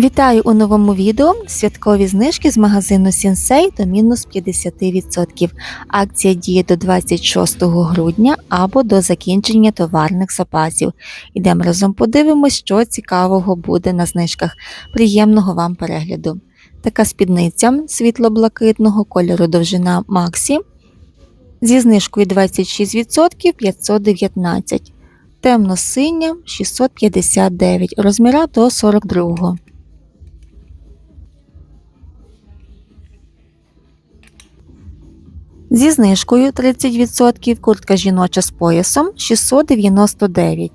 Вітаю у новому відео. Святкові знижки з магазину Сінсей до мінус 50%. Акція діє до 26 грудня або до закінчення товарних запасів. Ідемо разом подивимось, що цікавого буде на знижках. Приємного вам перегляду. Така спідниця світло-блакитного кольору довжина Максі зі знижкою 26% 519. Темно-синя 659, розміра до 42. Зі знижкою 30% куртка жіноча з поясом 699.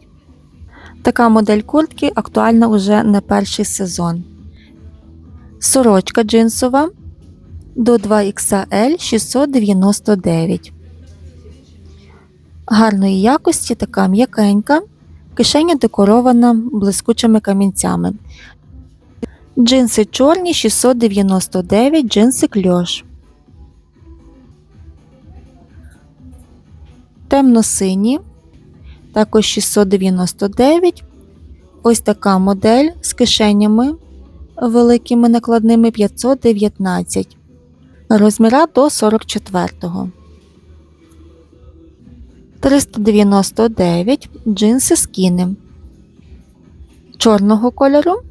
Така модель куртки актуальна уже не перший сезон. Сорочка джинсова до 2XL 699. Гарної якості така м'якенька. Кишеня декорована блискучими камінцями. Джинси чорні 699, джинси кльош. Темно-сині, також 699. Ось така модель з кишенями великими накладними 519, розміра до 44. 399 джинси скіни чорного кольору,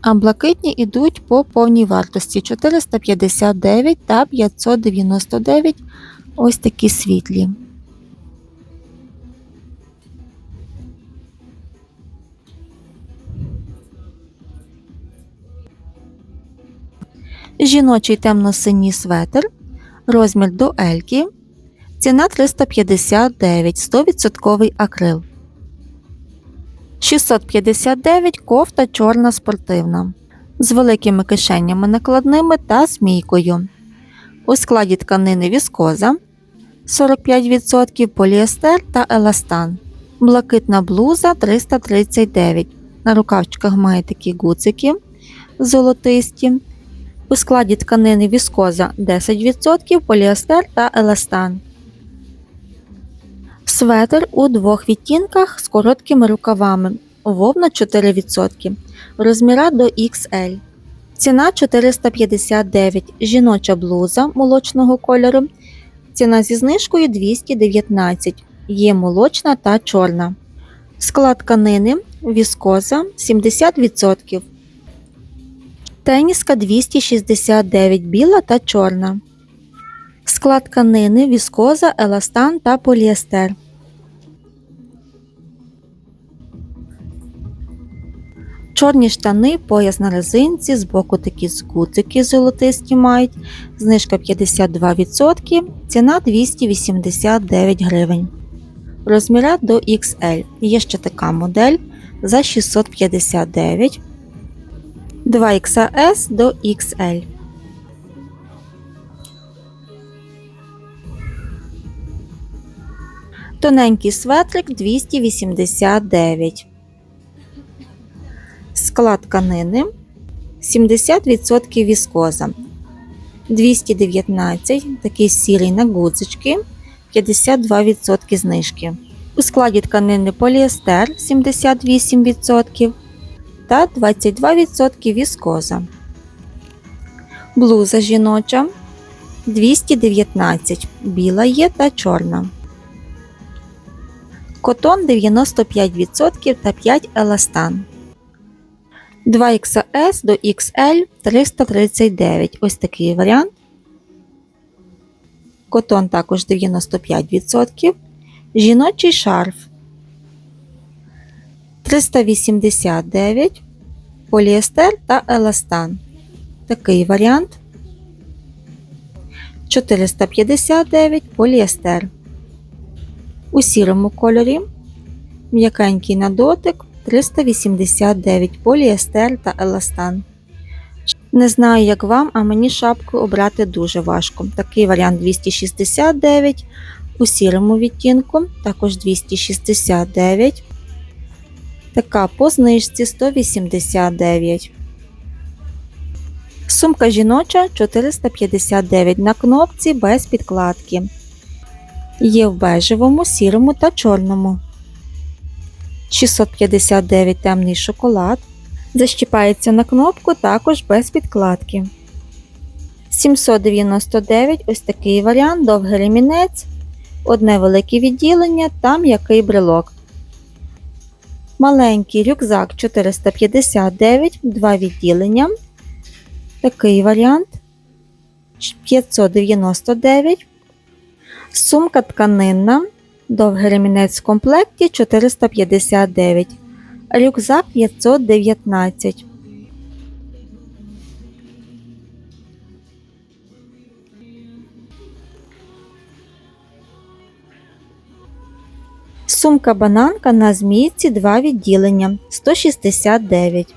а блакитні йдуть по повній вартості 459 та 599 ось такі світлі. Жіночий темно-синій светр, розмір до Ельки, ціна 359, 100% акрил. 659 кофта чорна спортивна з великими кишенями накладними та змійкою. У складі тканини віскоза 45% поліестер та еластан. Блакитна блуза 339. На рукавчиках має такі гуцики золотисті. У складі тканини віскоза 10%, поліестер та еластан. Светр у двох відтінках з короткими рукавами. Вовна 4%. Розміра до XL. Ціна 459. Жіноча блуза молочного кольору. Ціна зі знижкою 219. Є молочна та чорна. Склад тканини віскоза 70%. Теніска 269 біла та чорна. Склад тканини віскоза, еластан та поліестер. Чорні штани, пояс на резинці, збоку такі згутики золотисті мають, знижка 52%, ціна 289 гривень. Розміра до XL. Є ще така модель за 659 2XS до XL. Тоненький светрик 289 Склад тканини 70% віскоза. 219 такий сірий на гудзички, 52% знижки. У складі тканини поліестер 78% та 22% віскоза. Блуза жіноча 219 біла є та чорна. Котон 95% та 5 еластан. 2XS до XL 339. Ось такий варіант. Котон також 95%. Жіночий шарф 389, поліестер та еластан. Такий варіант. 459 поліестер. У сірому кольорі. М'якенький на дотик 389 поліестер та еластан. Не знаю, як вам, а мені шапку обрати дуже важко. Такий варіант 269 у сірому відтінку, також 269. Така по знижці 189. Сумка жіноча 459 на кнопці без підкладки. Є в бежевому, сірому та чорному. 659 темний шоколад Защіпається на кнопку також без підкладки. 799 ось такий варіант, довгий ремінець, одне велике відділення та м'який брелок. Маленький рюкзак 459, два відділення. Такий варіант 599. Сумка тканинна, довгий ремінець в комплекті 459. Рюкзак 519. Сумка бананка на змійці два відділення 169.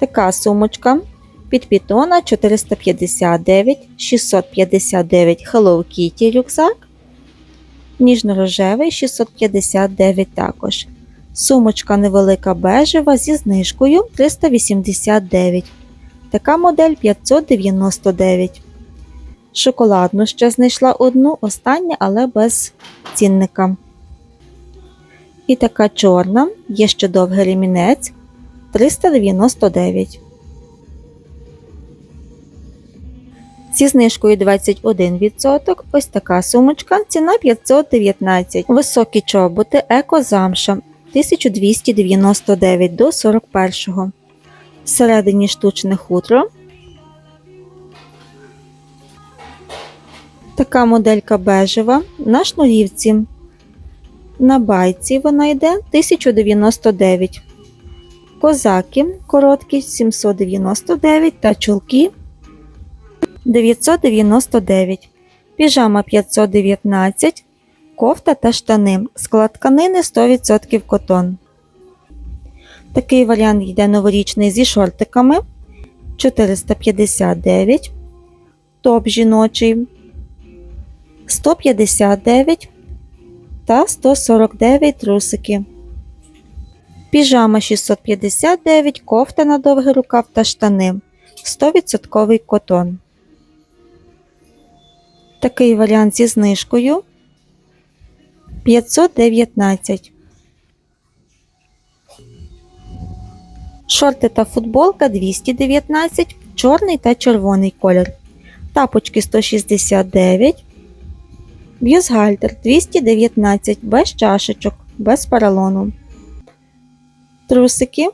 Така сумочка під пітона 459, 659 Hello Kitty рюкзак. Ніжно-рожевий 659 також. Сумочка невелика бежева зі знижкою 389. Така модель 599. Шоколадну ще знайшла одну, остання, але без цінника. І така чорна, є ще довгий ремінець 399. Зі знижкою 21%. Ось така сумочка, ціна 519. Високі чоботи Еко Замша 1299 до 41. Всередині штучне хутро. Така моделька бежева на шнурівці. На байці вона йде 1099. Козаки короткі 799 та чулки 999. Піжама 519. Кофта та штани. Склад тканини 100% котон. Такий варіант йде новорічний зі шортиками 459. Топ жіночий 159 та 149 трусики. Піжама 659, кофта на довгий рукав та штани 100% котон. Такий варіант зі знижкою 519. Шорти та футболка 219, чорний та червоний колір. Тапочки 169. Б'юзгальтер 219 без чашечок, без поролону. Трусики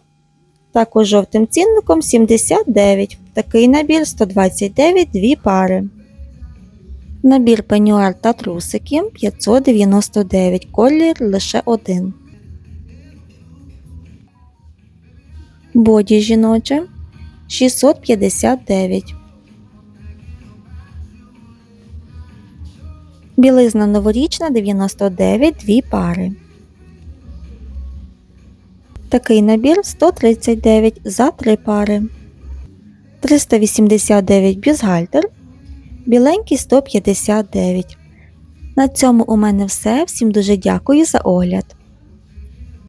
також жовтим цінником 79. Такий набір 129 дві пари. Набір пенюар та трусики 599. Колір лише один. Боді жіноче 659. Білизна новорічна 99 дві пари. Такий набір 139 за 3 пари. 389 бюстгальтер. Біленький 159. На цьому у мене все. Всім дуже дякую за огляд.